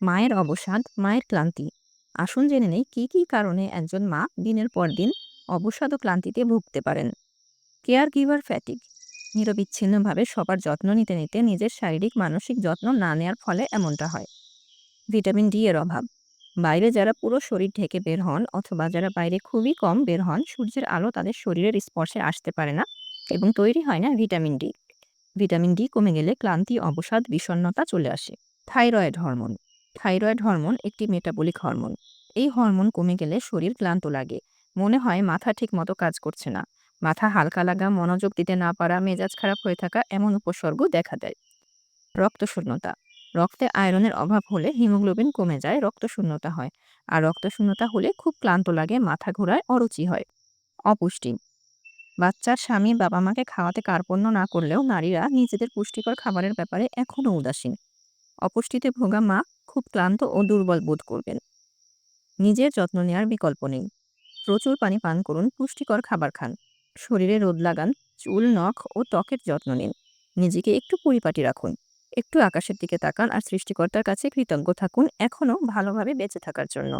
মায়ের অবসাদ, মায়ের ক্লান্তি। আসুন জেনে নেই কী কী কারণে একজন মা দিনের পর দিন অবসাদ ও ক্লান্তিতে ভুগতে পারেন। কেয়ার গিভার ফ্যাটিগ নিরবিচ্ছিন্নভাবে সবার যত্ন নিতে, নিতে নিজের শারীরিক মানসিক যত্ন না নেয়ার ফলে এমনটা হয়। ভিটামিন ডি এর অভাব। বাইরে যারা পুরো শরীর ঢেকে বের হন অথবা যারা বাইরে খুবই কম বের হন, সূর্যের আলো তাদের শরীরের স্পর্শে আসতে পারে না এবং তৈরি হয় না ভিটামিন ডি। ভিটামিন ডি কমে গেলে ক্লান্তি, অবসাদ, বিষণ্ণতা চলে আসে। থাইরয়েড হরমোন থাইরয়েড হরমোন একটি মেটাবলিক হরমোন। এই হরমোন কমে গেলে শরীর ক্লান্ত লাগে। মনে হয় মাথা ঠিকমতো কাজ করছে না। মাথা হালকা লাগা, মনোযোগ দিতে না পারা, মেজাজ খারাপ হয়ে থাকা এমন উপসর্গ দেখা দেয়। রক্তশূন্যতা রক্তে আয়রনের অভাব হলে হিমোগ্লোবিন কমে যায়, রক্তশূন্যতা হয়। আর রক্তশূন্যতা হলে খুব ক্লান্ত লাগে, মাথা ঘোরায়, অরুচি হয়। অপুষ্টি বাচ্চার স্বামী বাবা মাকে খাওয়াতে কার্পণ্য না করলেও নারীরা নিজেদের পুষ্টিকর খাবারের ব্যাপারে এখনও উদাসীন। অপুষ্টিতে ভোগা মা খুব ক্লান্ত ও দুর্বল বোধ করবেন। নিজের যত্ন নেওয়ার বিকল্প নেই। প্রচুর পানি পান করুন, পুষ্টিকর খাবার খান। শরীরে রোদ লাগান, চুল, নখ ও ত্বকের যত্ন নিন। নিজেকে একটু পরিপাটি রাখুন। একটু আকাশের দিকে তাকান আর সৃষ্টিকর্তার কাছে কৃতজ্ঞ থাকুন এখনও ভালোভাবে বেঁচে থাকার জন্য।